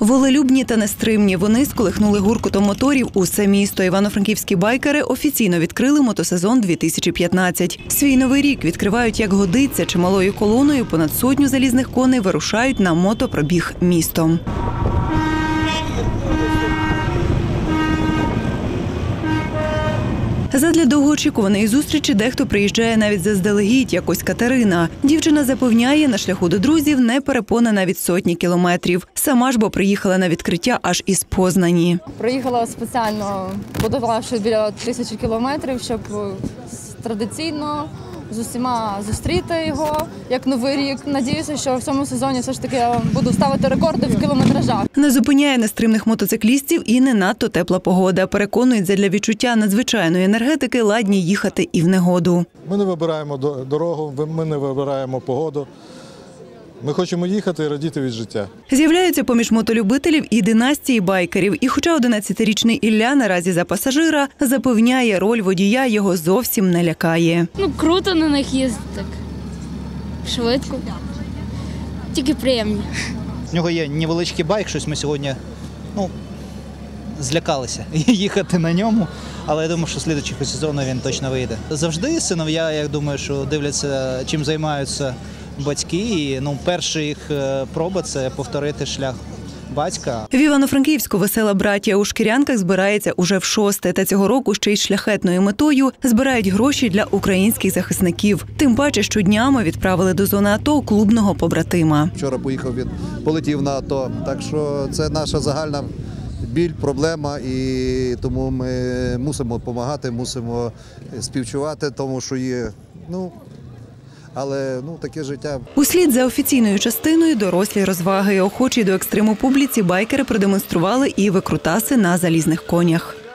Волелюбні та нестримні вони сколихнули гуркотом моторів усе місто. Івано-франківські байкери офіційно відкрили мотосезон 2015. Свій новий рік відкривають як годиться чималою колоною. Понад сотню залізних коней вирушають на мотопробіг містом. Задля довгоочікуваної зустрічі дехто приїжджає навіть заздалегідь, якось Катерина. Дівчина запевняє, на шляху до друзів не перепона від сотні кілометрів. Сама ж бо приїхала на відкриття аж із Познані. Приїхала спеціально, подававши біля тисячі кілометрів, щоб традиційно з усіма зустріти його як новий рік. Надіюся, що в цьому сезоні все ж таки я буду ставити рекорди в кілометражах. Не зупиняє нестримних мотоциклістів і не надто тепла погода. Переконують, задля відчуття надзвичайної енергетики ладні їхати і в негоду. Ми не вибираємо до- дорогу, ми не вибираємо погоду. Ми хочемо їхати і радіти від життя. З'являються поміж мотолюбителів і династії байкерів. І хоча 11-річний Ілля наразі за пасажира запевняє, роль водія його зовсім не лякає. Ну, круто на них їздити так. Швидко. Тільки приємні. В нього є невеличкий байк, щось ми сьогодні ну, злякалися їхати на ньому. Але я думаю, що слідчого сезону він точно вийде. Завжди синов'я, я думаю, що дивляться, чим займаються батьки. І ну, перша їх е, проба це повторити шлях батька. В Івано-Франківську весела братія у шкірянках збирається уже в шосте. Та цього року ще й шляхетною метою збирають гроші для українських захисників. Тим паче, що днями відправили до зони АТО клубного побратима. Вчора поїхав він, полетів на АТО. Так що це наша загальна біль, проблема, і тому ми мусимо допомагати, мусимо співчувати, тому що є. Ну, але ну таке життя. Услід за офіційною частиною дорослі розваги. Охочі до екстриму публіці байкери продемонстрували і викрутаси на залізних конях.